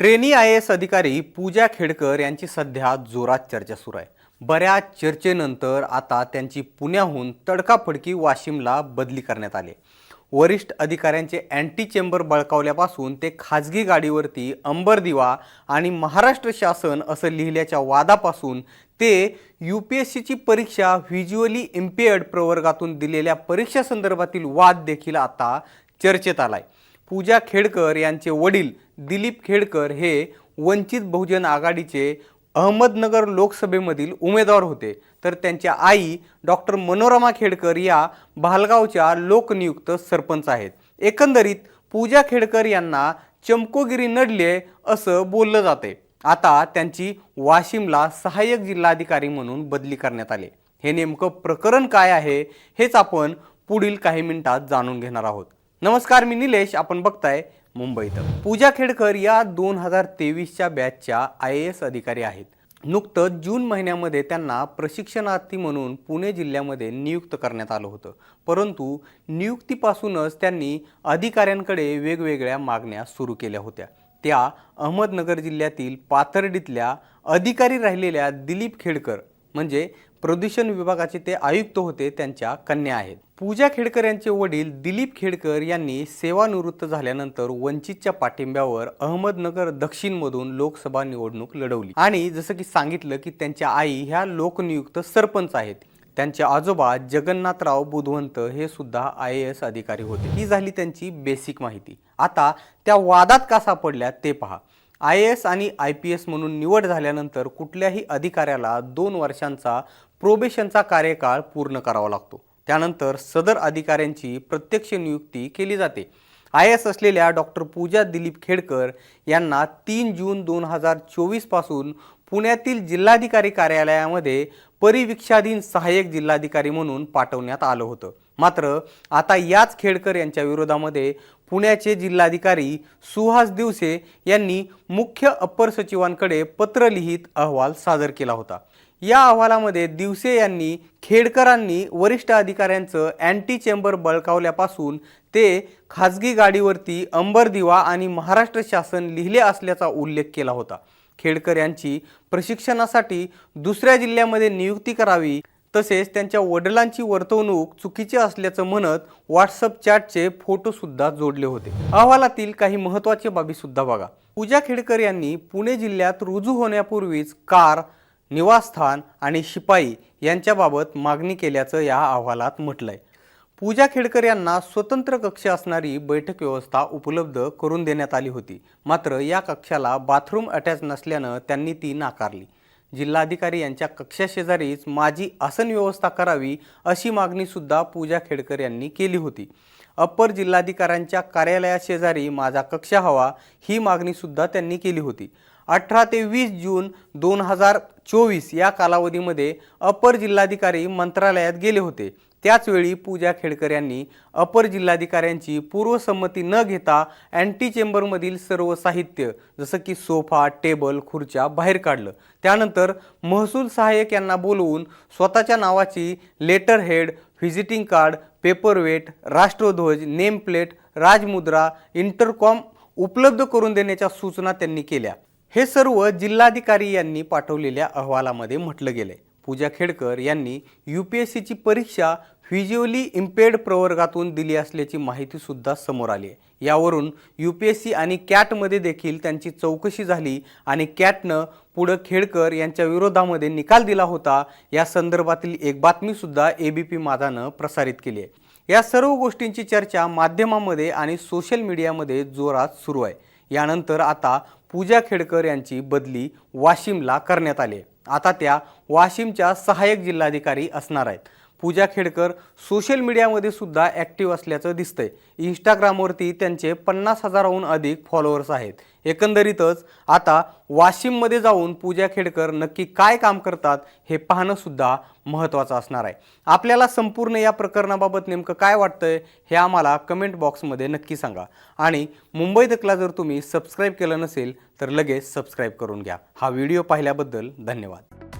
Trainee I S अधिकारी पूजा खेडकर यांची सध्या जोरात चर्चा सुरू आहे. बऱ्याच चर्चेनंतर आता त्यांची पुण्याहून तडकाफडकी वाशिमला बदली करण्यात आली वरिष्ठ अधिकाऱ्यांचे अँटी चेंबर बळकावल्यापासून ते खाजगी गाडीवरती अंबरदिवा आणि महाराष्ट्र शासन असं लिहिल्याच्या वादापासून ते यू पी एस सीची परीक्षा व्हिज्युअली इम्पेअर्ड प्रवर्गातून दिलेल्या परीक्षेसंदर्भातील वाद देखील आता चर्चेत आलाय. पूजा खेडकर यांचे वडील दिलीप खेडकर हे वंचित बहुजन आघाडीचे अहमदनगर लोकसभेमधील उमेदवार होते. तर त्यांच्या आई डॉक्टर मनोरमा खेडकर या भालगावच्या लोकनियुक्त सरपंच आहेत. एकंदरीत पूजा खेडकर यांना चमकोगिरी नडले असं बोललं जाते. आता त्यांची वाशिमला सहाय्यक जिल्हाधिकारी म्हणून बदली करण्यात आली. हे नेमकं प्रकरण काय आहे हेच आपण पुढील काही मिनिटात जाणून घेणार आहोत. नमस्कार मी निलेश. आपण बघताय मुंबईत. पूजा खेडकर या दोन हजार तेवीसच्या बॅचच्या आय ए एस अधिकारी आहेत. नुकतंच जून महिन्यामध्ये त्यांना प्रशिक्षणार्थी म्हणून पुणे जिल्ह्यामध्ये नियुक्त करण्यात आलं होतं. परंतु नियुक्तीपासूनच त्यांनी अधिकाऱ्यांकडे वेगवेगळ्या मागण्या सुरू केल्या होत्या. त्या अहमदनगर जिल्ह्यातील पाथर्डीतल्या अधिकारी राहिलेल्या दिलीप खेडकर म्हणजे प्रदूषण विभागाचे ते आयुक्त होते त्यांच्या कन्या आहेत. पूजा खेडकर यांचे वडील दिलीप खेडकर यांनी सेवानिवृत्त झाल्यानंतर वंचितच्या पाठिंब्यावर अहमदनगर दक्षिणमधून लोकसभा निवडणूक लढवली. आणि जसं की सांगितलं की त्यांच्या आई ह्या लोकनियुक्त सरपंच आहेत. त्यांचे आजोबा जगन्नाथराव बुधवंत हे सुद्धा आय ए एस अधिकारी होते. ही झाली त्यांची बेसिक माहिती. आता त्या वादात का सापडल्या ते पहा. आय ए एस आणि आय पी एस म्हणून निवड झाल्यानंतर कुठल्याही अधिकाऱ्याला दोन वर्षांचा प्रोबेशनचा कार्यकाळ पूर्ण करावा लागतो. त्यानंतर सदर अधिकाऱ्यांची प्रत्यक्ष नियुक्ती केली जाते. आय एस असलेल्या डॉक्टर पूजा दिलीप खेडकर यांना तीन जून दोन हजार चोवीसपासून पुण्यातील जिल्हाधिकारी कार्यालयामध्ये परिविक्षाधीन सहाय्यक जिल्हाधिकारी म्हणून पाठवण्यात आलं होतं. मात्र आता याच खेडकर यांच्या विरोधामध्ये पुण्याचे जिल्हाधिकारी सुहास दिवसे यांनी मुख्य अप्पर सचिवांकडे पत्र लिहित अहवाल सादर केला होता. या अहवालामध्ये दिवसे यांनी खेडकरांनी वरिष्ठ अधिकाऱ्यांचं अँटी चेंबर बळकावल्यापासून ते खाजगी गाडीवरती अंबरदिवा आणि महाराष्ट्र शासन लिहिले असल्याचा उल्लेख केला होता. खेडकर यांची प्रशिक्षणासाठी दुसऱ्या जिल्ह्यामध्ये नियुक्ती करावी तसेच त्यांच्या वडिलांची वर्तवणूक चुकीची असल्याचं म्हणत व्हॉट्सअप चॅटचे फोटो सुद्धा जोडले होते. अहवालातील काही महत्त्वाच्या बाबी सुद्धा बघा. पूजा खेडकर यांनी पुणे जिल्ह्यात रुजू होण्यापूर्वीच कार निवासस्थान आणि शिपाई यांच्याबाबत मागणी केल्याचं या अहवालात म्हटलंय. पूजा खेडकर यांना स्वतंत्र कक्ष असणारी बैठक व्यवस्था उपलब्ध करून देण्यात आली होती. मात्र या कक्षाला बाथरूम अटॅच नसल्यानं त्यांनी ती नाकारली. जिल्हाधिकारी यांच्या कक्षाशेजारीच माझी आसन व्यवस्था करावी अशी मागणीसुद्धा पूजा खेडकर यांनी केली होती. अप्पर जिल्हाधिकाऱ्यांच्या कार्यालयाशेजारी माझा कक्ष हवा ही मागणीसुद्धा त्यांनी केली होती. अठरा ते वीस जून दोन हजार चोवीस या कालावधीमध्ये अपर जिल्हाधिकारी मंत्रालयात गेले होते. त्याचवेळी पूजा खेडकर यांनी अपर जिल्हाधिकाऱ्यांची पूर्वसंमती न घेता अँटी चेंबरमधील सर्व साहित्य जसं की सोफा टेबल खुर्च्या बाहेर काढलं. त्यानंतर महसूल सहाय्यक यांना बोलवून स्वतःच्या नावाची letter head visiting card paperweight राष्ट्रध्वज नेमप्लेट राजमुद्रा इंटरकॉम उपलब्ध करून देण्याच्या सूचना त्यांनी केल्या. हे सर्व जिल्हाधिकारी यांनी पाठवलेल्या अहवालामध्ये म्हटलं गेलंय. पूजा खेडकर यांनी यू पी एस सीची परीक्षा व्हिज्युअली इम्पेर्ड प्रवर्गातून दिली असल्याची माहितीसुद्धा समोर आली आहे. यावरून यू पी एस सी आणि कॅटमध्ये देखील त्यांची चौकशी झाली आणि कॅटनं पुढं खेडकर यांच्या विरोधामध्ये निकाल दिला होता. या संदर्भातील एक बातमीसुद्धा ए बी पी माझानं प्रसारित केली आहे. या सर्व गोष्टींची चर्चा माध्यमामध्ये आणि सोशल मीडियामध्ये जोरात सुरू आहे. यानंतर आता पूजा खेडकर यांची बदली वाशिमला करण्यात आली आहे. आता त्या वाशिमच्या सहाय्यक जिल्हाधिकारी असणार आहेत. पूजा खेडकर सोशल मीडियामध्ये सुद्धा ॲक्टिव्ह असल्याचं दिसतंय. इंस्टाग्रामवरती त्यांचे पन्नास हजाराहून अधिक फॉलोअर्स आहेत. एकंदरीतच आता वाशिममध्ये जाऊन पूजा खेडकर नक्की काय काम करतात हे पाहणं सुद्धा महत्त्वाचं असणार आहे. आपल्याला संपूर्ण या प्रकरणाबाबत नेमकं काय वाटतंय हे आम्हाला कमेंट बॉक्समध्ये नक्की सांगा. आणि मुंबई तकला जर तुम्ही सबस्क्राईब केलं नसेल तर लगेच सबस्क्राईब करून घ्या. हा व्हिडिओ पाहिल्याबद्दल धन्यवाद.